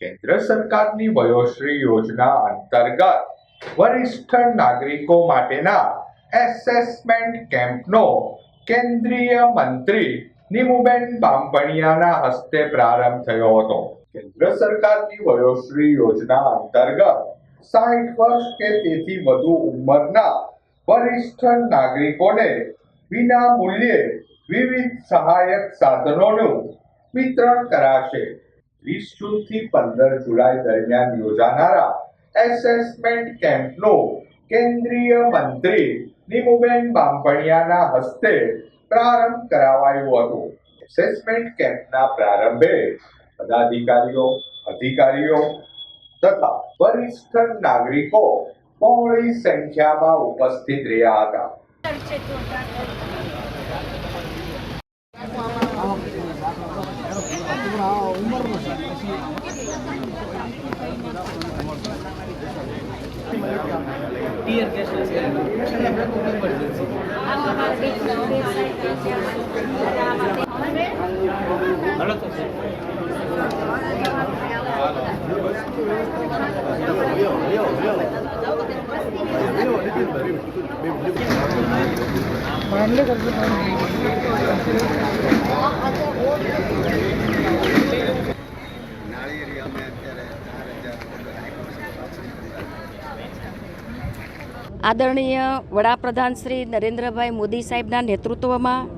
કેન્દ્ર સરકારની વયોશ્રી યોજના અંતર્ગત વરિષ્ઠ નાગરિકો માટેના એસેસમેન્ટ કેમ્પનો કેન્દ્રીય મંત્રી નીમુબેન બામભણિયાના હસ્તે પ્રારંભ થયો હતો. કેન્દ્ર સરકારની વયોશ્રી યોજના અંતર્ગત સાઠ વર્ષ કે તેથી વધુ ઉંમરના વરિષ્ઠ નાગરિકોને વિના મૂલ્યે વિવિધ સહાયક સાધનોનું વિતરણ કરાશે. વીસ જૂનથી પંદર જુલાઈ દરમિયાન યોજાનારા એસેસમેન્ટ કેમ્પનો કેન્દ્રીય મંત્રી નીમુબેન બામભણિયાના હસ્તે પ્રારંભ કરાવાયું હતું. એસેસમેન્ટ કેમ્પના પ્રારંભે પદાધિકારીઓ, અધિકારીઓ તથા વરિષ્ઠ નાગરિકો બહોળી સંખ્યામાં ઉપસ્થિત રહ્યા હતા. टीयर कैशलेस ഫാമിലി കുറച്ച് આદરણીય વડાપ્રધાન શ્રી નરેન્દ્રભાઈ મોદી સાહેબના નેતૃત્વમાં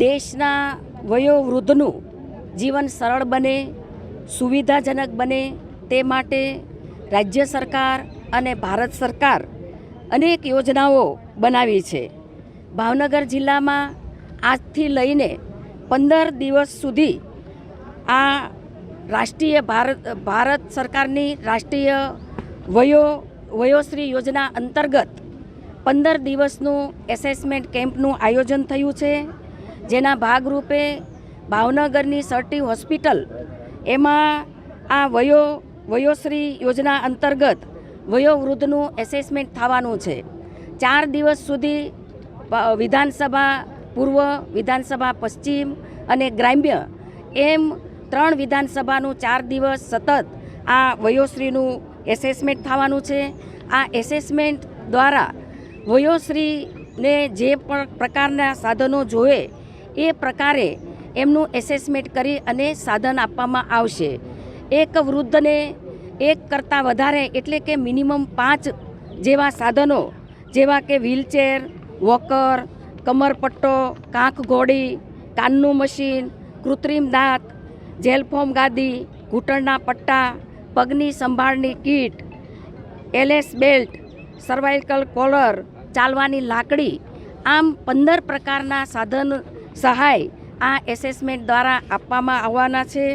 દેશના વયોવૃદ્ધનું જીવન સરળ બને, સુવિધાજનક બને તે માટે રાજ્ય સરકાર અને ભારત સરકાર અનેક યોજનાઓ બનાવી છે. ભાવનગર જિલ્લામાં આજથી લઈને પંદર દિવસ સુધી આ રાષ્ટ્રીય ભારત ભારત સરકારની રાષ્ટ્રીય વયો વયોશ્રી યોજના અંતર્ગત પંદર દિવસનું એસેસમેન્ટ કેમ્પનું આયોજન થયું છે, જેના ભાગરૂપે ભાવનગરની સર્ટી હોસ્પિટલ, એમાં આ વયો, વયોશ્રી યોજના અંતર્ગત વયોવૃદ્ધનું એસેસમેન્ટ થવાનું છે. ચાર દિવસ સુધી વિધાનસભા પૂર્વ, વિધાનસભા પશ્ચિમ અને ગ્રામ્ય એમ ત્રણ વિધાનસભાનું ચાર દિવસ સતત આ વયોશ્રીનું એસેસમેન્ટ થવાનું છે. આ એસેસમેન્ટ દ્વારા વયોશ્રીને જે પણ પ્રકારના સાધનો જોઈએ એ પ્રકારે એમનું એસેસમેન્ટ કરી અને સાધન આપવામાં આવશે. એક વૃદ્ધને એક કરતાં વધારે એટલે કે મિનિમમ પાંચ જેવા સાધનો, જેવા કે વ્હીલચેર વોકર કમરપટ્ટો, કાંખ ઘોડી કાનનું મશીન, કૃત્રિમ દાંત જેલફોમ ગાદી, ઘૂંટણના પટ્ટા પગની સંભાળની kit, LS belt, cervical collar, ચાલવાની લાકડી, આમ પંદર પ્રકારના સાધન સહાય આ એસેસમેન્ટ દ્વારા આપવામાં આવવાના છે.